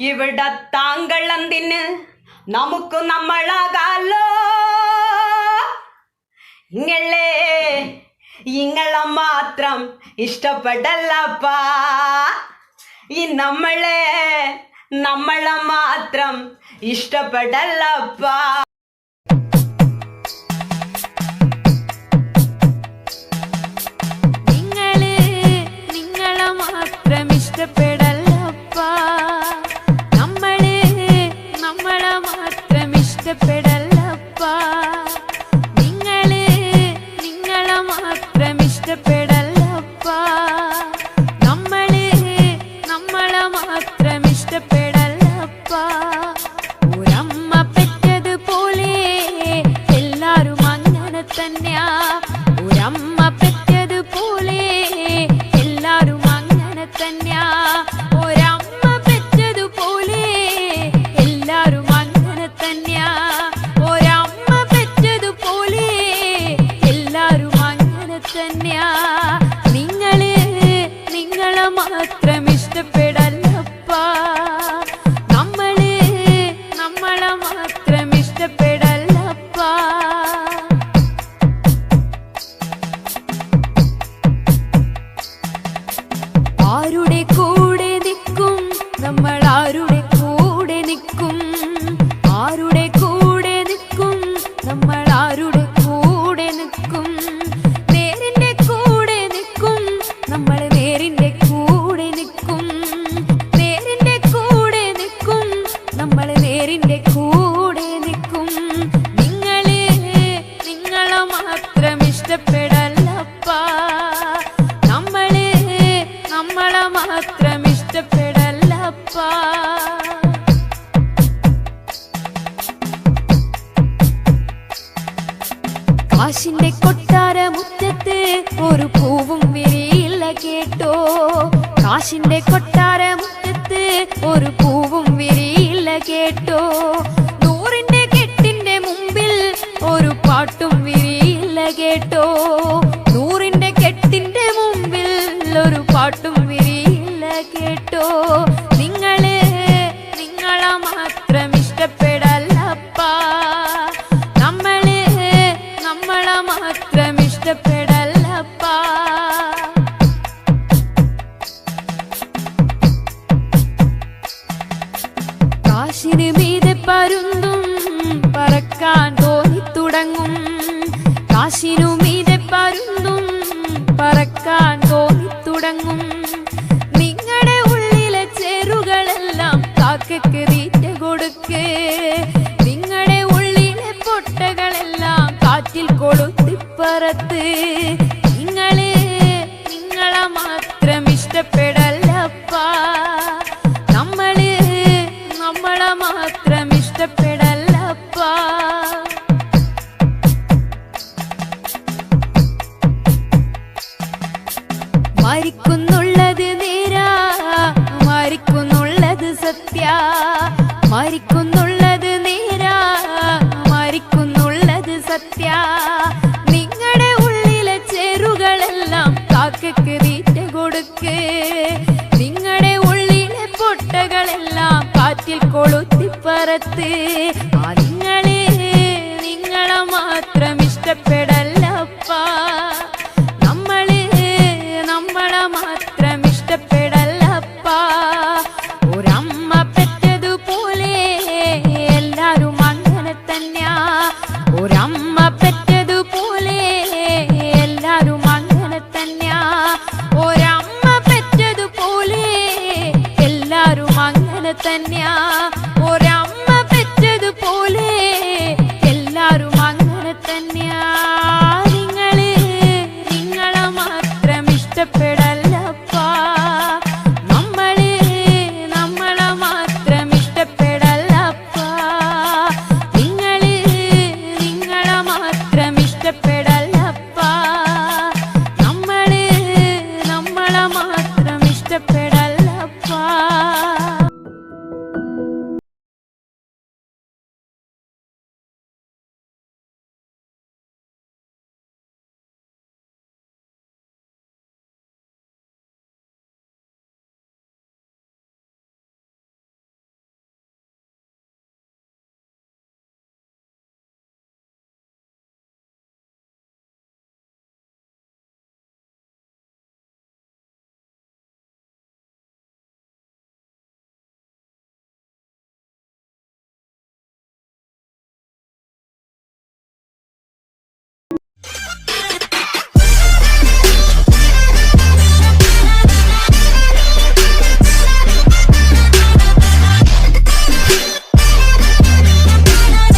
ഇഷ്ടപ്പെടത്താങ്കൾ എന്തിന് നമുക്ക് നമ്മളാകാലോ? ഇങ്ങളെ ഇങ്ങളെ മാത്രം ഇഷ്ടപ്പെടല്ലപ്പാ ഈ നമ്മളെ നമ്മളെ മാത്രം ഇഷ്ടപ്പെടല്ലപ്പാ ആരുടെ കൂടെ നിൽക്കും? നമ്മൾ ആരുടെ കൂടെ നിൽക്കും? ആരുടെ കൂടെ നിൽക്കും? നമ്മൾ ആരുടെ കൂടെ നിൽക്കും? നേരിന്റെ കൂടെ നിൽക്കും. നമ്മൾ നേരിന്റെ കൂടെ നിൽക്കും. നേരിന്റെ കൂടെ നിൽക്കും. നമ്മൾ നേരിന്റെ കൂടെ നിൽക്കും. നിങ്ങളെ നിങ്ങളെ മാത്രം ഇഷ്ടപ്പെടല്ലപ്പാ മാത്രം ഇഷ്ടപ്പെടല്ലപ്പാ കാശിന്റെ കൊട്ടാര മുറ്റത്ത് ഒരു പൂവും വിരിയില്ല കേട്ടോ കാശിന്റെ കൊട്ടാര തുടങ്ങും കാശിനു മീതെ പരുന്നും പറക്കാൻ തോന്നി തുടങ്ങും നിങ്ങളുടെ ഉള്ളിലെ ചേരുകളെല്ലാം കാക്കക്ക് തീറ്റ കൊടുക്ക്. നിങ്ങളുടെ ഉള്ളിലെ പൊട്ടകളെല്ലാം കാറ്റിൽ കൊളുത്തിപ്പറത്ത് പറത്ത്. നിങ്ങളെ മാത്രം ഇഷ്ടപ്പെടല്ലപ്പാ നമ്മൾ നമ്മളെ മാത്രം മരിക്കുന്നുള്ളത് നേരാ മരിക്കുന്നുള്ളത് സത്യ. മരിക്കുന്നുള്ളത് നേരാ മരിക്കുന്നുള്ളത് സത്യ. നിങ്ങളുടെ ഉള്ളിലെ ചേരുകളെല്ലാം കാക്കയ്ക്ക് തീറ്റ കൊടുക്ക്. നിങ്ങളുടെ ഉള്ളിലെ പൊട്ടകളെല്ലാം കാറ്റിൽ കൊളുത്തിപ്പറത്ത് ആ